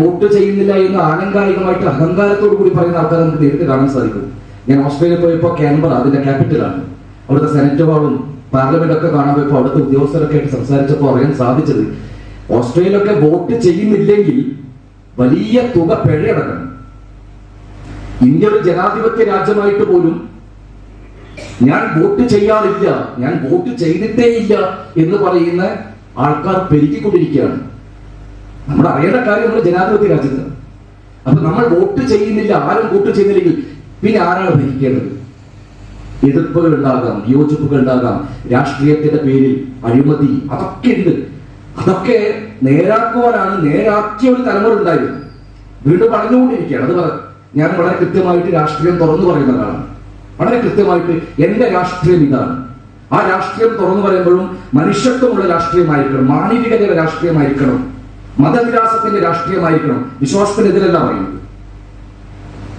Vote ചെയ്യുന്നില്ല എന്ന് ആലങ്കാരികമായിട്ട് അഹങ്കാരത്തോടു കൂടി പറയുന്ന ആൾക്കാർ നമുക്ക് നേരിട്ട് കാണാൻ സാധിക്കും. ഞാൻ ഓസ്ട്രേലിയ പോയപ്പോൾ കാൻബറ അതിന്റെ ക്യാപിറ്റലാണ് അവിടുത്തെ സെനറ്റ് ഹാളും പാർലമെന്റ് ഒക്കെ കാണാൻ അവിടുത്തെ ഉദ്യോഗസ്ഥരൊക്കെ ആയിട്ട് സംസാരിച്ചപ്പോൾ അറിയാൻ സാധിച്ചത് ഓസ്ട്രേലിയയിലൊക്കെ വോട്ട് ചെയ്യുന്നില്ലെങ്കിൽ വലിയ തുക പിഴയടക്കണം. ഇന്ത്യ ഒരു ജനാധിപത്യ രാജ്യമായിട്ട് പോലും ഞാൻ വോട്ട് ചെയ്യാറില്ല ഞാൻ വോട്ട് ചെയ്തിട്ടേ ഇല്ല എന്ന് പറയുന്ന ആൾക്കാർ പെരുകിക്കൊണ്ടിരിക്കുകയാണ്. നമ്മൾ അറിയേണ്ട കാര്യം നമ്മൾ ജനാധിപത്യ രാജ്യത്ത്. അപ്പൊ നമ്മൾ വോട്ട് ചെയ്യുന്നില്ല ആരും വോട്ട് ചെയ്യുന്നില്ലെങ്കിൽ പിന്നെ ആരാണ് ഭരിക്കേണ്ടത്? എതിർപ്പുകൾ ഉണ്ടാകാം വിയോജിപ്പുകൾ ഉണ്ടാകാം. രാഷ്ട്രീയത്തിന്റെ പേരിൽ അഴിമതി അതൊക്കെ ഉണ്ട്. അതൊക്കെ നേരാക്കുവാനാണ് നേരാക്കിയ ഒരു തലമുറ ഉണ്ടായിരുന്നു വീണ്ടും പറഞ്ഞുകൊണ്ടിരിക്കുകയാണ് അത് ഞാൻ വളരെ കൃത്യമായിട്ട് രാഷ്ട്രീയം തുറന്നു പറയുന്ന ഒരാളാണ്. വളരെ കൃത്യമായിട്ട് എന്റെ രാഷ്ട്രീയം ഇതാണ്. ആ രാഷ്ട്രീയം തുറന്നു പറയുമ്പോഴും മനുഷ്യത്വമുള്ള രാഷ്ട്രീയമായിരിക്കണം മാനവികതയുടെ രാഷ്ട്രീയമായിരിക്കണം. മതവിലാസത്തിന്റെ രാഷ്ട്രീയമായിരിക്കണം. വിശ്വാസത്തിനെതിരല്ല പറയുന്നത്.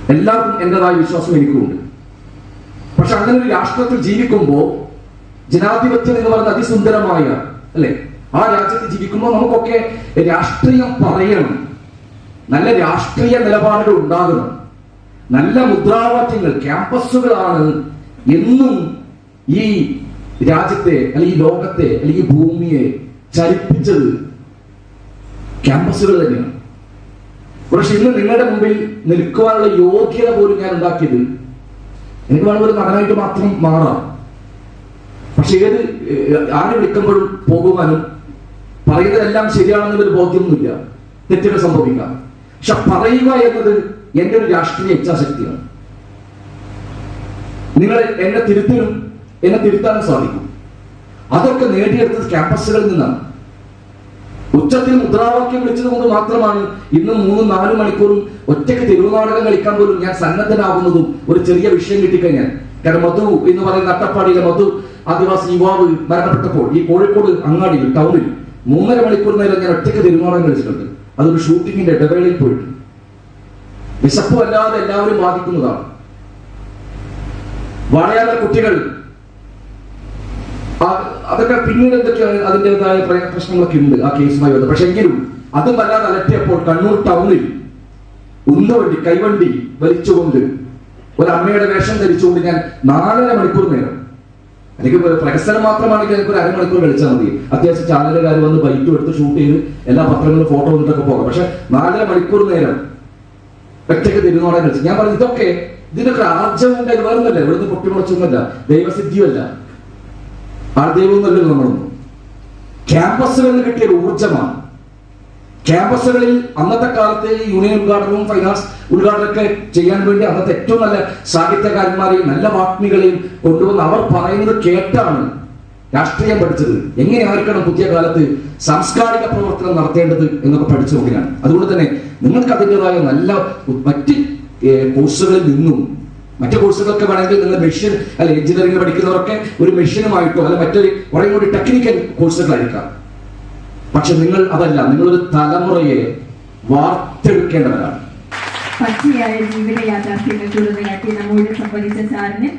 എല്ലാവർക്കും എന്റേതായ വിശ്വാസം എനിക്കുമുണ്ട് പക്ഷെ അങ്ങനെ ഒരു രാഷ്ട്രത്തിൽ ജീവിക്കുമ്പോൾ ജനാധിപത്യം എന്ന് പറയുന്ന അതിസുന്ദരമായ അല്ലെ? ആ രാജ്യത്ത് ജീവിക്കുമ്പോൾ നമുക്കൊക്കെ രാഷ്ട്രീയം പറയണം. നല്ല രാഷ്ട്രീയ നിലപാടുകൾ ഉണ്ടാകണം. നല്ല മുദ്രാവാക്യങ്ങൾ ക്യാമ്പസുകളാണ് എന്നും ഈ രാജ്യത്തെ അല്ലെങ്കിൽ ഈ ലോകത്തെ അല്ലെങ്കിൽ ഭൂമിയെ ചലിപ്പിച്ചത്. ക്യാമ്പസുകൾ തന്നെയാണ് പക്ഷെ ഇന്ന് നിങ്ങളുടെ മുമ്പിൽ നിൽക്കുവാനുള്ള യോഗ്യത പോലും ഞാൻ ഉണ്ടാക്കിയത് എനിക്ക് ഒരു നടനായിട്ട് മാത്രം മാറാം പക്ഷെ ഏത് ആരെ വിളിക്കുമ്പോഴും പോകുവാനും പറയുന്നതെല്ലാം ശരിയാണെന്നുള്ളൊരു ബോധ്യമൊന്നുമില്ല. തെറ്റുകൾ സംഭവിക്കാം. പക്ഷെ പറയുക എന്നത് എന്റെ ഒരു രാഷ്ട്രീയ ഇച്ഛാശക്തിയാണ്. നിങ്ങൾ എന്നെ തിരുത്തലും എന്നെ തിരുത്താനും സാധിക്കും. അതൊക്കെ നേടിയെടുത്തത് ക്യാമ്പസുകളിൽ നിന്നാണ്. ഉച്ചത്തിൽ മുദ്രാവാക്യം വിളിച്ചത് കൊണ്ട് മാത്രമാണ് ഇന്ന് മൂന്നും നാലും മണിക്കൂറും ഒറ്റയ്ക്ക് തിരുനാടകം കളിക്കാൻ പോലും ഞാൻ സന്നദ്ധനാകുന്നതും ഒരു ചെറിയ വിഷയം കിട്ടിക്കഴിഞ്ഞാൽ. കാരണം മധു എന്ന് പറയുന്ന അട്ടപ്പാടിയിലെ മധു ആദിവാസി യുവാവ് മരണപ്പെട്ടപ്പോൾ ഈ കോഴിക്കോട് അങ്ങാടിയിൽ ടൗണിൽ മൂന്നര മണിക്കൂർ നേരം ഞാൻ ഒറ്റയ്ക്ക് തിരുനാടകം കളിച്ചിട്ടുണ്ട്. അതൊരു ഷൂട്ടിങ്ങിന്റെ ഇടവേളയിൽ പോയിട്ട്. വിശപ്പ് അല്ലാതെ എല്ലാവരും ബാധിക്കുന്നതാണ് വളയാത്ത കുട്ടികൾ അതൊക്കെ പിന്നീട് എന്തൊക്കെയാണ് അതിന്റെതായ പ്ര- പ്രശ്നങ്ങളൊക്കെ ഉണ്ട് ആ കേസുമായി ബന്ധം പക്ഷെ എങ്കിലും അതും വല്ലാതെ അലറ്റിയപ്പോൾ കണ്ണൂർ ടൗണിൽ ഉന്നവണ്ടി കൈവണ്ടി വലിച്ചുകൊണ്ട് ഒരു അമ്മയുടെ വേഷം ധരിച്ചുകൊണ്ട് ഞാൻ നാലര മണിക്കൂർ നേരം എനിക്ക് പ്രകസനം മാത്രമാണെങ്കിൽ എനിക്ക് ഒരു അരമണിക്കൂർ കളിച്ചാൽ മതി. അത്യാവശ്യം ചാനലുകാർ വന്ന് ബൈക്കും എടുത്ത് ഷൂട്ട് ചെയ്ത് എല്ലാ പത്രങ്ങളും ഫോട്ടോ വന്നിട്ടൊക്കെ പോകാം. പക്ഷെ നാലര മണിക്കൂർ നേരം ഒറ്റയ്ക്ക് തിരുന്നോടാൻ കളിച്ചു. ഞാൻ പറഞ്ഞു ഇതൊക്കെ ഇതിനൊക്കെ ആർജവം ഉണ്ടായി വേറൊന്നല്ല ഇവിടുന്ന് പൊട്ടിമുളച്ചൊന്നുമല്ല ദൈവസിദ്ധിയല്ല ആർദൈവമൊന്നുമല്ലോ നമ്മളൊന്നും ക്യാമ്പസുകളിൽ കിട്ടിയ ഊർജമാണ് ക്യാമ്പസുകളിൽ അന്നത്തെ കാലത്ത് യൂണിയൻ ഉദ്ഘാടനവും ഫൈനാൻസ് ഉദ്ഘാടനമൊക്കെ ചെയ്യാൻ വേണ്ടി അന്നത്തെ ഏറ്റവും നല്ല സാഹിത്യകാരന്മാരെയും നല്ല വാഗ്മികളെയും കൊണ്ടുവന്ന് അവർ പറയുന്നത് കേട്ടാണ് രാഷ്ട്രീയം പഠിച്ചത്. എങ്ങനെയായിരിക്കണം പുതിയ കാലത്ത് സാംസ്കാരിക പ്രവർത്തനം നടത്തേണ്ടത് എന്നൊക്കെ പഠിച്ചു നോക്കിയാണ് അതുകൊണ്ട് തന്നെ നിങ്ങൾക്ക് അതിന്റെതായ നല്ല മറ്റ് കോഴ്സുകളിൽ നിന്നും മറ്റു കോഴ്സുകളൊക്കെ വേണമെങ്കിൽ നിങ്ങൾ മെഷീൻ അല്ലെ എഞ്ചിനീയറിംഗ് പഠിക്കുന്നവരൊക്കെ ഒരു മെഷീനുമായിട്ടോ അല്ലെ മറ്റൊരു കുറേ കൂടി ടെക്നിക്കൽ കോഴ്സുകളായിരിക്കാം പക്ഷെ നിങ്ങൾ അതല്ല നിങ്ങളൊരു തലമുറയെ വാർത്തെടുക്കേണ്ടവരാണ്. പച്ചയായ ജീവിത യാഥാർത്ഥ്യങ്ങൾ തുറന്നുകാട്ടി നമ്മോട് സംബന്ധിച്ച സാറിന്